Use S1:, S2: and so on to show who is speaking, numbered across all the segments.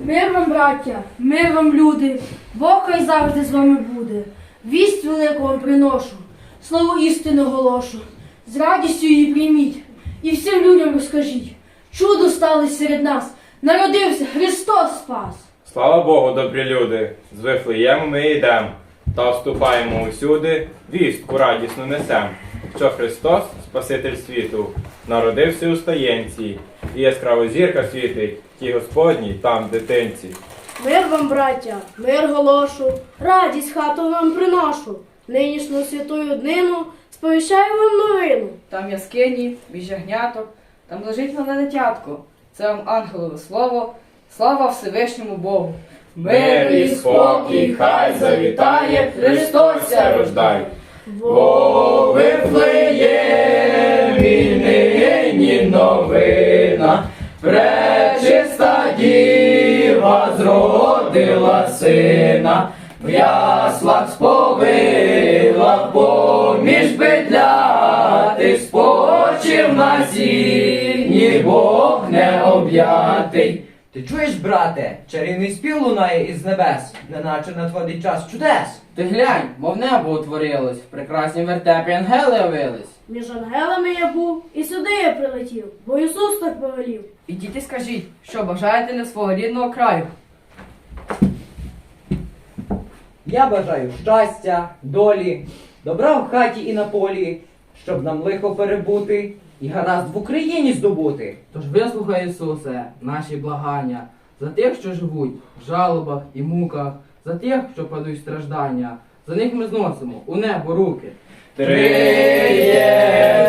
S1: Мир вам, браття, мир вам, люди, Бог хай завжди з вами буде. Вість велику вам приношу, слово істини оголошу. З радістю її прийміть і всім людям розкажіть. Чудо сталося серед нас, народився Христос спас.
S2: Слава Богу, добрі люди! З Вифлеєму ми йдем, та вступаємо усюди, вістку радісну несем, що Христос, Спаситель світу, народився у стаєнці, і яскрава зірка світить, тій Господній там дитинці.
S1: Мир вам, браття, мир голошу, радість хату вам приношу. Нинішню святую днину сповіщаю вам новину.
S3: Там яскині, біж ягняток, там лежить мале дитятко. Це вам ангелове слово, слава Всевишньому Богу.
S2: Мир і спокій хай завітає, Христос ся рождай. Бо Вифлеємі нині новина, пречиста діва зродила сина, в яслах сповила поміж бедляти, спочив на сіні, Бог не об'ятий.
S4: Ти чуєш, брате, чарівний спів лунає із небес, неначе надходить час чудес.
S3: Ти глянь, мов небо утворилось, в прекраснім вертепі ангели явились.
S1: Між ангелами я був, і сюди я прилетів, бо Ісус так повелів.
S3: Ідіть і скажіть, що бажаєте не свого рідного краю.
S4: Я бажаю щастя, долі, добра в хаті і на полі, щоб нам лихо перебути і гаразд в Україні здобути.
S5: Тож вислухай, Ісусе, наші благання за тих, що живуть в жалобах і муках, за тих, що падуть страждання. За них ми зносимо у небо руки.
S2: Три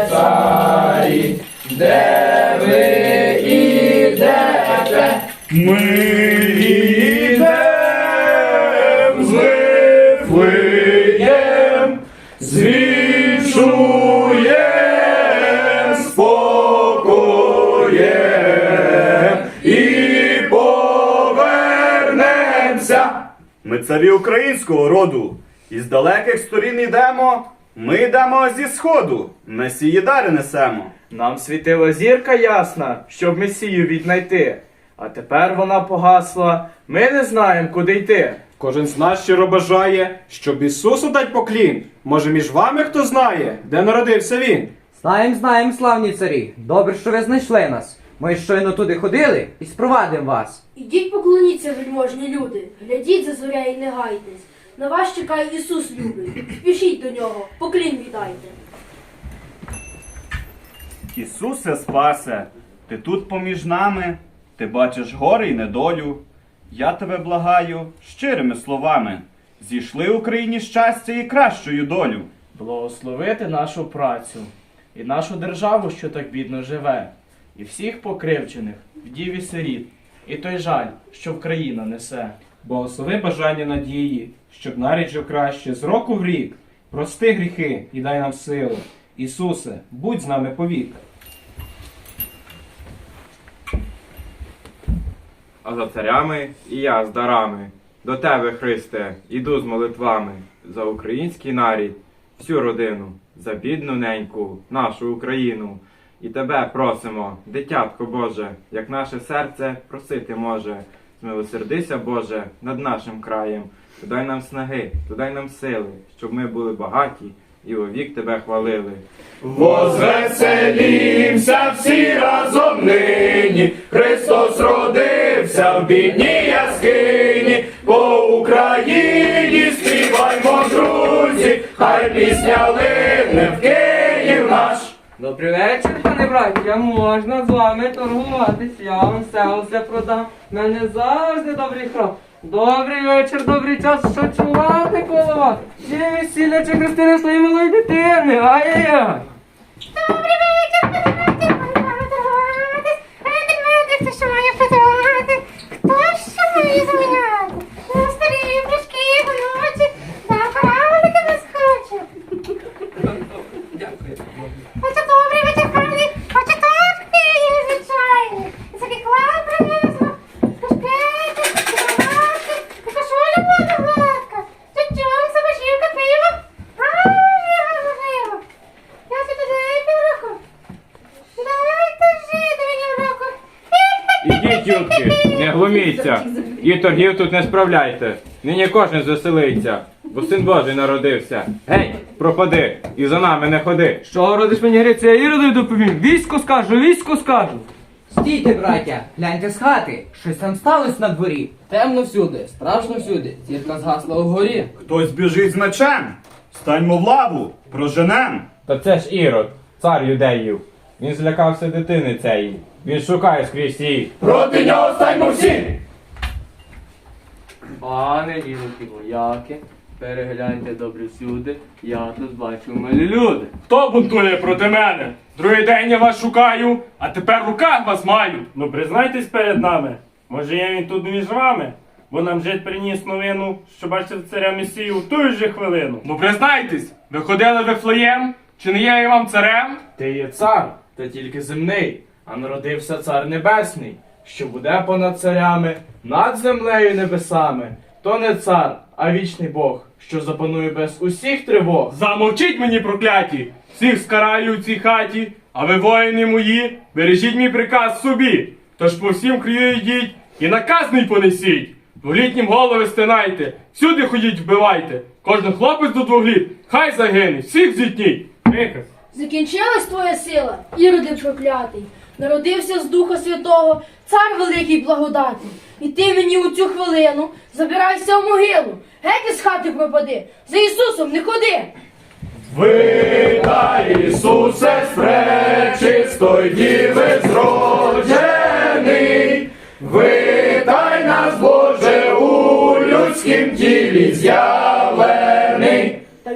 S2: царі, де ви ідете, ми ідем з Вифлеєм.
S6: Ми царі українського роду. Із далеких сторін йдемо, ми йдемо зі сходу, месії дари несемо.
S7: Нам світила зірка ясна, щоб Месію віднайти. А тепер вона погасла, ми не знаємо, куди йти.
S8: Кожен з нас щиро бажає, щоб Ісусу дать поклін. Може, між вами хто знає, де народився він?
S4: Знаєм, знаєм, славні царі. Добре, що ви знайшли нас. Ми щойно туди ходили і спровадимо вас.
S1: Ідіть поклоніться, вельможні люди, глядіть за зоря і не гайтесь. На вас чекає Ісус любий. Спішіть до нього, поклін віддайте.
S6: Ісусе спасе, ти тут поміж нами, ти бачиш гори й недолю. Я тебе благаю щирими словами. Зійшли Україні щастя і кращою долю.
S7: Благословити нашу працю і нашу державу, що так бідно живе, і всіх покривчених, вдів і сиріт, і той жаль, що Вкраїна несе.
S8: Благослови бажання надії, щоб нарід жив краще з року в рік. Прости гріхи і дай нам силу. Ісусе, будь з нами повік.
S2: А за царями і я з дарами. До тебе, Христе, іду з молитвами за український нарід, всю родину, за бідну неньку, нашу Україну. І тебе просимо, дитятко Боже, як наше серце просити може. Змилосердися, Боже, над нашим краєм. Дай нам снаги, дай нам сили, щоб ми були багаті і вовік тебе хвалили. Возвеселімся всі разом нині, Христос родився в бідній яскині, по Україні співаймо, друзі, хай пісня лине в Київ наш.
S5: Добрий вечір, пане браття, можна з вами торгуватись, я вам все усе продам. Мене завжди добрий храм. Добрий вечір, добрий час, що чувати коло вас? Чи весілля, чи хрестини своєї малої дитини? Ай-яй-яй!
S9: Добрий вечір,
S2: Ідіть, ютки, не глуміться, і торгів тут не справляйте. Нині кожен звеселиться, бо син Божий народився. Гей, пропади, і за нами не ходи.
S5: Що родиш мені греці, я іродою доповім. Військо скажу, військо скажу.
S4: Стійте, браття, гляньте з хати, щось там сталося на дворі.
S3: Темно всюди, страшно всюди, зірка згасла угорі.
S6: Хтось біжить з мечем. Станьмо в лаву, проженем.
S2: Та це ж Ірод, цар юдеїв. Він злякався дитини цієї. Він шукає скрізь її.
S6: Проти нього станьмо всі!
S5: Пане іродки вояки, перегляньте добре всюди, я тут бачу милі люди.
S8: Хто бунтує проти мене? Другий день я вас шукаю, а тепер в руках вас маю.
S10: Ну признайтесь перед нами. Може я він тут між вами, бо нам жит приніс новину, що бачив царя Месію в ту ж хвилину.
S8: Ну признайтесь, ви ходили в Вифлеєм? Чи не є я вам царем?
S7: Ти є цар, та тільки земний, а народився цар небесний, що буде понад царями, над землею і небесами. То не цар, а вічний Бог, що запанує без усіх тривог.
S8: Замовчіть мені, прокляті! Всіх скараю в цій хаті, а ви, воїни мої, бережіть мій приказ собі. Тож по всім краю йдіть і наказ мій понесіть. Дволітнім голови стинайте, всюди ходіть, вбивайте. Кожен хлопець до двох літ, хай загине, всіх зітніть. Приказ.
S1: Закінчилась твоя сила, іроди проклятий. Народився з Духа Святого, цар великий благодатний. І ти мені у цю хвилину забирайся в могилу. Геть із хати пропади, за Ісусом не ходи.
S6: Витай, Ісусе, з пречистої діви зроджений, витай нас, Боже, у людськім тілі з'явлений.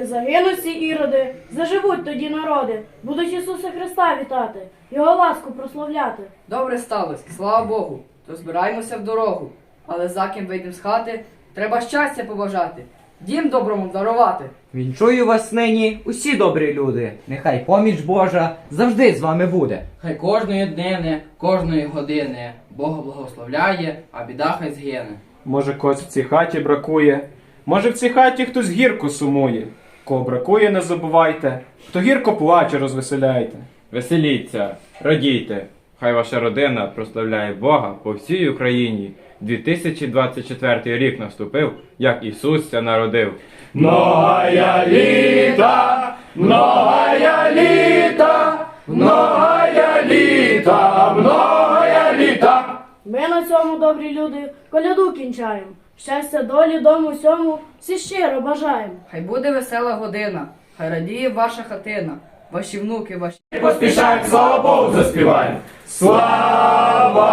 S11: Загинуть всі іроди, заживуть тоді народи, будуть Ісуса Христа вітати, Його ласку прославляти.
S3: Добре сталося, слава Богу, то збираємося в дорогу. Але за ким вийдемо з хати, треба щастя побажати, дім доброму дарувати.
S4: Вінчую вас нині, усі добрі люди. Нехай поміч Божа завжди з вами буде.
S3: Хай кожної днини, кожної години Бога благословляє, а біда хай згине.
S8: Може, когось в цій хаті бракує. Може, в цій хаті хтось гірко сумує. Кого бракує, не забувайте. Хто гірко плаче, розвеселяйте.
S2: Веселіться, радійте. Хай ваша родина прославляє Бога по всій Україні. 2024 рік наступив, як Ісус ся народив.
S6: Многая літа, многая літа, многая літа, многая літа.
S11: Ми на цьому, добрі люди, коляду кінчаємо. Щастя, долі, дому всьому, всі щиро бажаємо.
S3: Хай буде весела година, хай радіє ваша хатина, ваші внуки, ваші.
S6: Поспішаємо, слава Богу, заспіваємо. Слава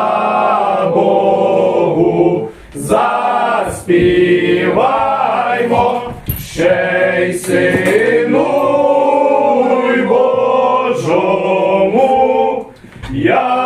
S6: Богу, заспіваймо, ще й сину Божому, я